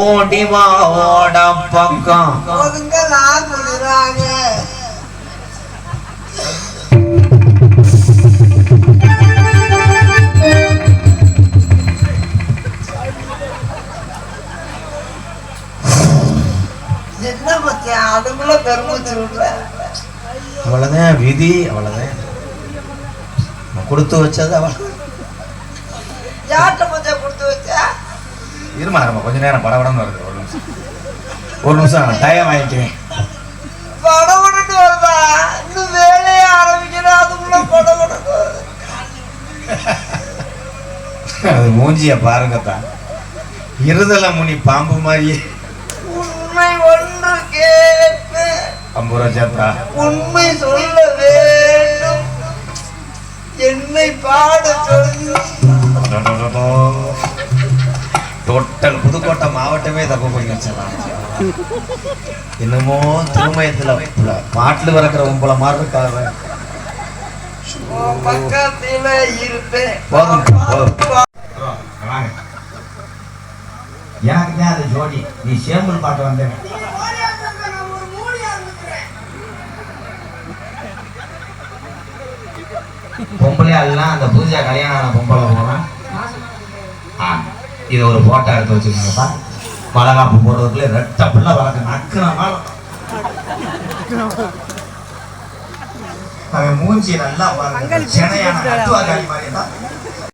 ஓடிவா ஓட பக்கம் என்ன மச்சான் அதுக்குள்ள பெருமூச்சு விடுற. அவ்வளவுதான் விதி அவ்வளவுதான் கொடுத்து வச்சது அவள் யார்கிட்ட இருமா நம்ம கொஞ்ச நேரம் படபடன்னு வருது. ஒரு நிமிஷம். ஒரு நிமிஷம் வருதா? வேலையை ஆரம்பிக்கிறேன் அதுக்குள்ள படம் விட்டுட்டு வருது. அது மூஞ்சிய பாருங்கத்தான் இருதல முனி பாம்பு மாதிரியே. உண்மை ஒன்று கேட்டு ஐம்பது ரூபா சேர்த்தா உண்மை சொல்ல வேண்டும். என்னை பாட சொல்லி. டோட்டல் புதுக்கோட்டை மாவட்டமே தப்பு பண்ணி வச்சிடலாம் என்னமோ திருமயத்துல பாட்டுல பிறக்கிற உம்பளை மாதிரி இருக்காது உன் பக்கத்தில இருப்பேன். எனக்கு தான் அது ஜோடி. நீ சேம்பல் பாட்டு வந்தேன் பொம்பளை எல்லாம் அந்த பூஜா கல்யாணம் பொம்பளை இது ஒரு போட்டோ எடுத்து வச்சுக்கோங்கப்பா வளகாப்பு போடுறதுக்குள்ள ரெட்ட பிள்ளை வளர்க்க நக்குன அவன் மூஞ்சி நல்லா பாருங்க. சென்னையான மாதிரி தான்